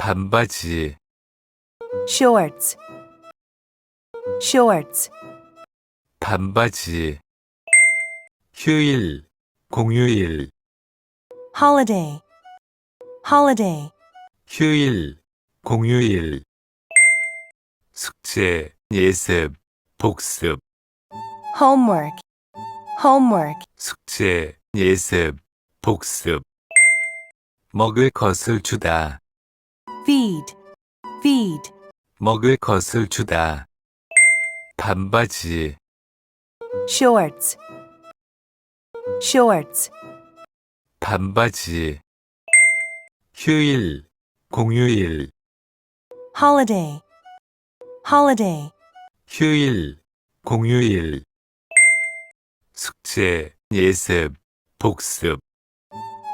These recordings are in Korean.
반바지, shorts, shorts, 반바지. 휴일, 공휴일, holiday, holiday, 휴일, 공휴일. 숙제, 예습, 복습, homework, homework, 숙제, 예습, 복습. 먹을 것을 주다, feed, feed, 먹을 것을 주다. 반바지, shorts, shorts, 반바지. 휴일, 공휴일, holiday, holiday, 휴일, 공휴일. 숙제, 예습, 복습,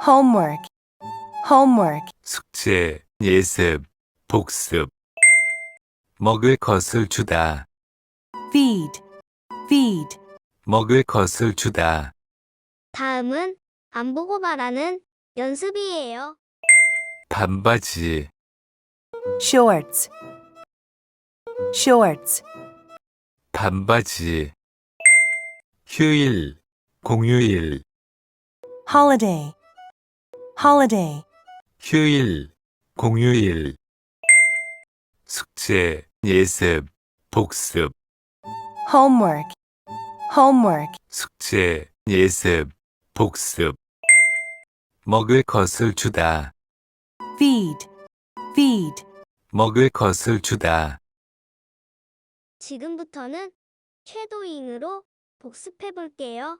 homework, homework, 숙제, 예습, 복습. 먹을 것을 주다, feed, feed, 먹을 것을 주다. 다음은 안 보고 말하는 연습이에요. 반바지, shorts, shorts, 반바지. 휴일, 공휴일, holiday, holiday, 휴일, 공휴일. 숙제, 예습, 복습, homework, homework, 숙제, 예습, 복습. 먹을 것을 주다, feed, feed, 먹을 것을 주다. 지금부터는 쉐도잉으로 복습해 볼게요.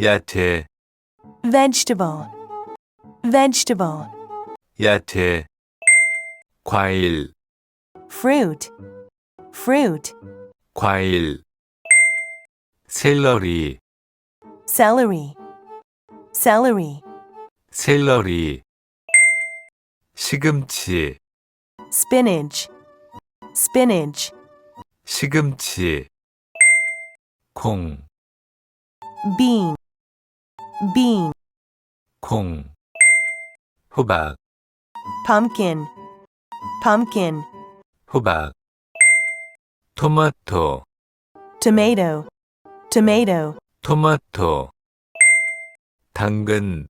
야채, vegetable, vegetable, 야채. 과일, fruit, fruit, 과일. 샐러리, celery, celery, 샐러리. 시금치, spinach, spinach, 시금치. 콩, bean, bean, 콩. 호박, pumpkin, pumpkin, 호박. 토마토, tomato, tomato, 토마토. 당근,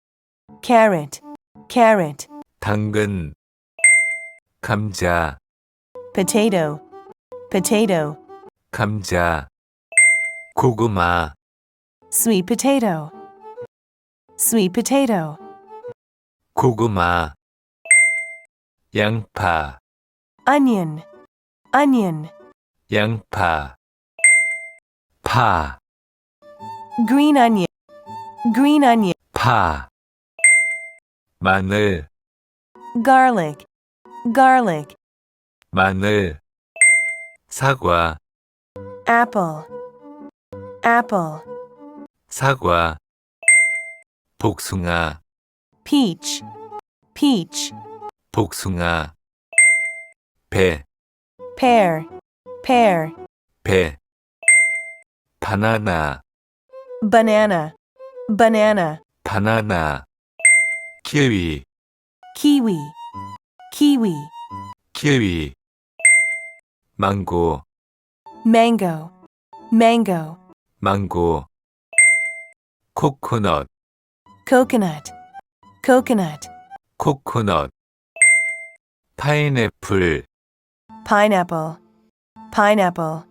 carrot, carrot, 당근. 감자, potato, potato, 감자. 고구마, sweet potato, sweet potato, 고구마. 양파, onion, onion, 양파. 파, green onion, green onion, 파. 마늘, garlic, garlic, 마늘. 사과, apple, apple, 사과. 복숭아, peach, peach, 복숭아. 배, pear, pear, 배. 바나나, banana, banana, 바나나. 키위, kiwi, kiwi, 키위. 망고, mango, mango, 망고. 코코넛, coconut, coconut, 코코넛. 파인애플, pineapple, pineapple,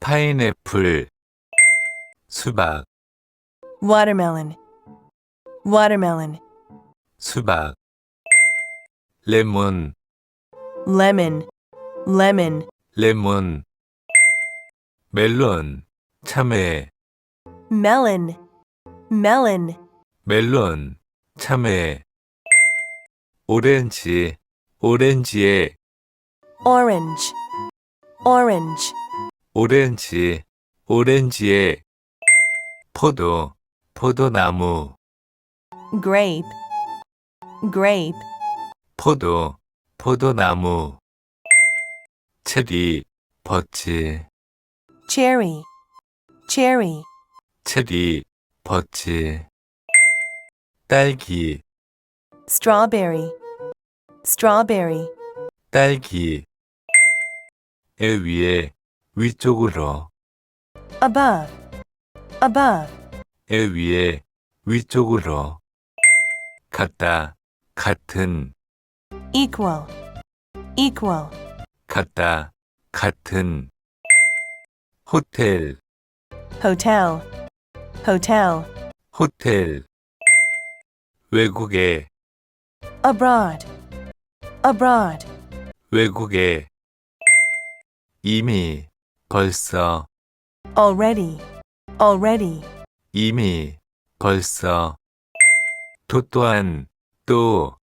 파인애플. 수박, watermelon, watermelon, 수박. 레몬, lemon, lemon, 레몬. 멜론, 참외. melon, melon, 멜론, 참외. 오렌지, 오렌지에, orange, orange, 오렌지, 오렌지에. 포도, 포도나무, grape, grape, 포도, 포도나무. 체리, 버치, cherry, cherry, 체리, 버치. 딸기, strawberry, strawberry, 딸기 에 위에 위쪽으로 above, above, 에 위에 위쪽으로 같다 같은 equal, equal, 같다 같은 호텔 hotel, hotel, 호텔 외국에 abroad, Abroad, 외국에 이미 벌써 already, already, 이미 벌써 또 또한 또또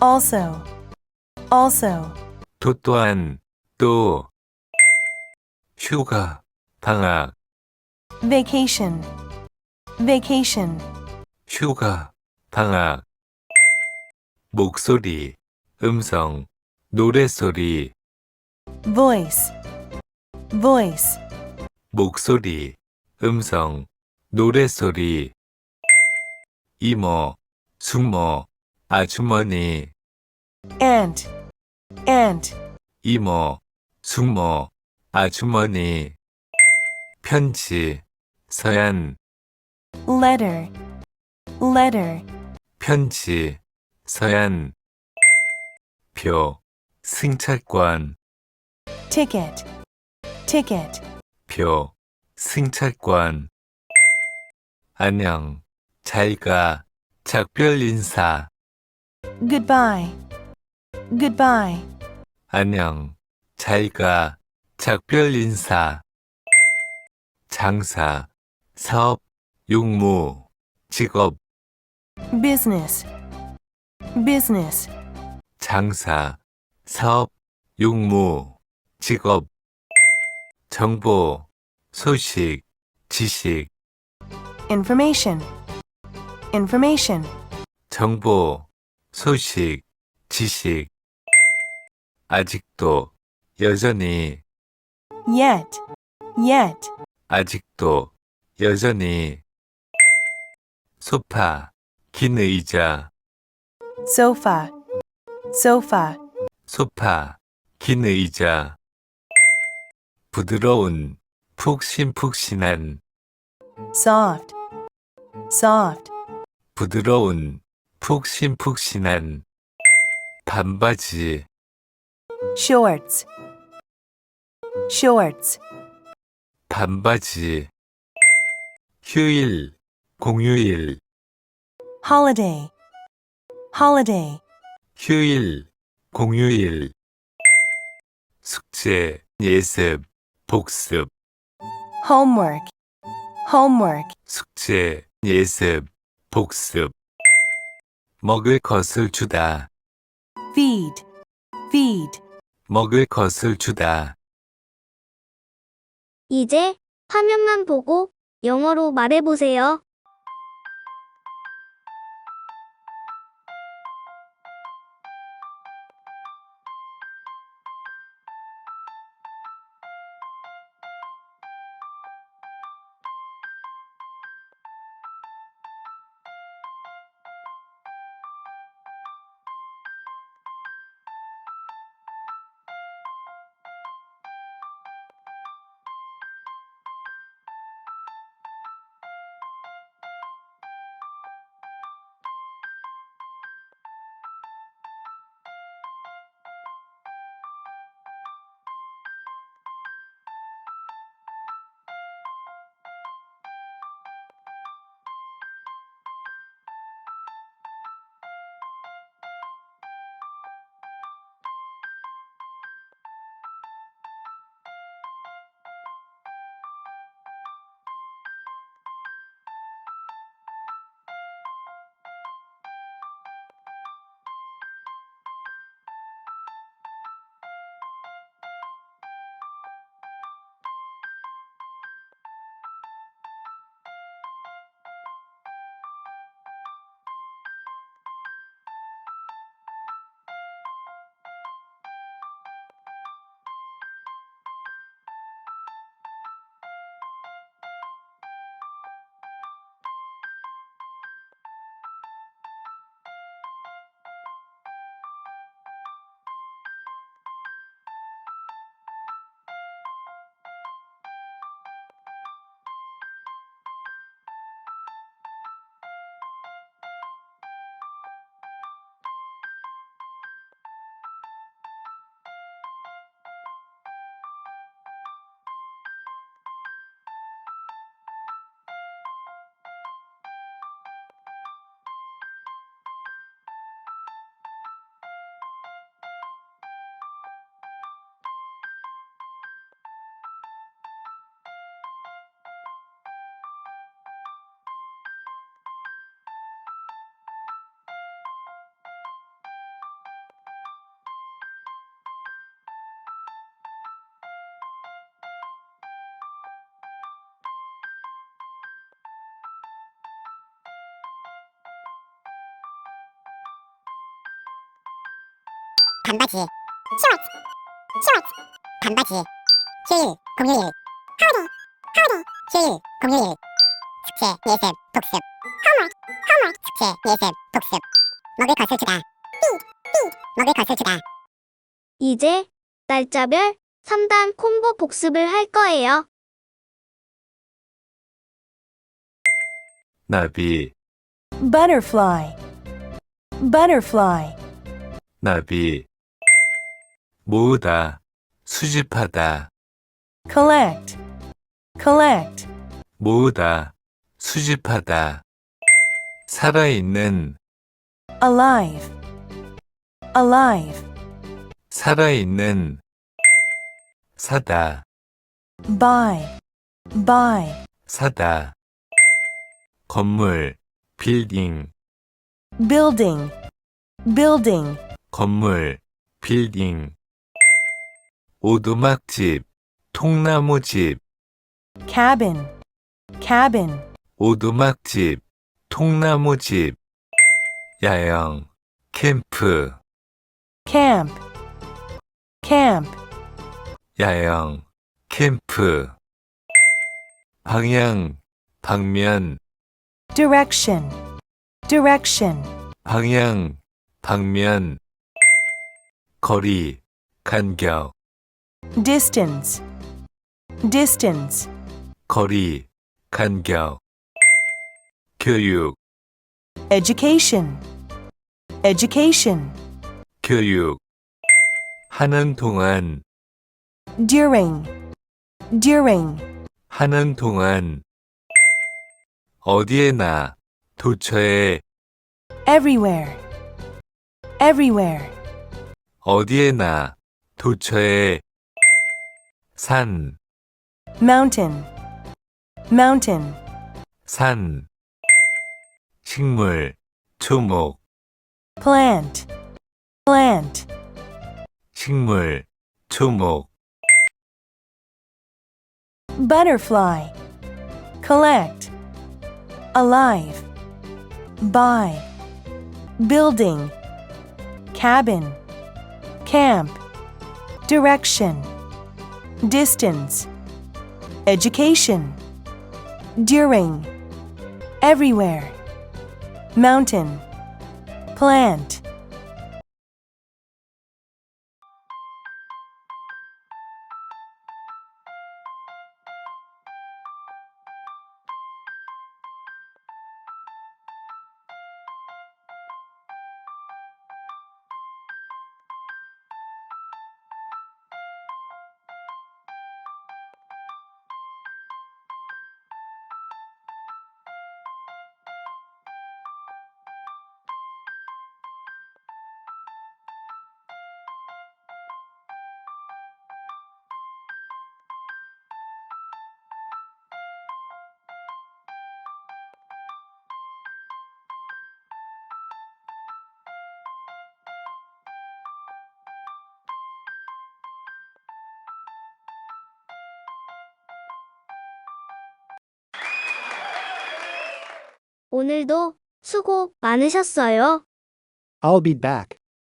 also, also, 또한 또 휴가 방학 vacation, vacation, 휴가 방학 목소리 음성 노래소리 voice, voice, 목소리 음성 노래소리. 이모 숙모 아주머니. Aunt, aunt, 이모 숙모 아주머니. 편지 서연. Letter, letter, 편지 서연 표 승차권 ticket, ticket, 표 승차권 안녕 잘가 작별 인사 goodbye, goodbye, 안녕 잘가 작별 인사 장사 사업 용무 직업 business, business, 장사 사업 용무 직업 정보 소식 지식 information, information, 정보, 소식, 지식. 아직도, 여전히, yet, yet, 아직도, 여전히. 소파, 긴 의자, sofa, sofa, 소파, 긴 의자. 부드러운, 푹신푹신한, soft, soft, 부드러운, 푹신푹신한. 반바지, shorts, shorts, 반바지. 휴일, 공휴일, holiday, holiday, 휴일, 공휴일. 숙제, 예습, 복습, homework, homework, 숙제, 예습, 복습. 먹을 것을 주다, feed, feed, 먹을 것을 주다. 이제 화면만 보고 영어로 말해보세요. 반바지 shorts shorts 반바지 휴일 공휴일 holiday holiday 휴일 공휴일 숙제 예습 복습 homework homework 숙제 예습 복습 먹을 것을 주다 feed feed 먹을 것을 주다 이제 날짜별 3단 콤보 복습을 할 거예요. 나비, butterfly, butterfly, 나비. 모으다, 수집하다, collect, collect, 모으다, 수집하다. 살아있는, alive, alive, 살아있는. 사다, buy, buy, 사다. 건물, 빌딩, building, building, 건물, 빌딩. 오두막집, 통나무집, cabin, cabin, 오두막집, 통나무집. 야영, 캠프, camp, camp, 야영, 캠프. 방향, 방면, direction, direction, 방향, 방면. 거리, 간격, distance, distance, 거리, 간격. 교육, education, education, 교육. 하는 동안, during, during, 하는 동안. 어디에나, 도처에, everywhere, everywhere, 어디에나, 도처에. 산, mountain, mountain, 산. 식물, 초목, plant, plant, 식물, 초목. butterfly, collect, alive, buy, building, cabin, camp, direction, distance, education, during, everywhere, mountain, plant. 오늘도 수고 많으셨어요. I'll be back.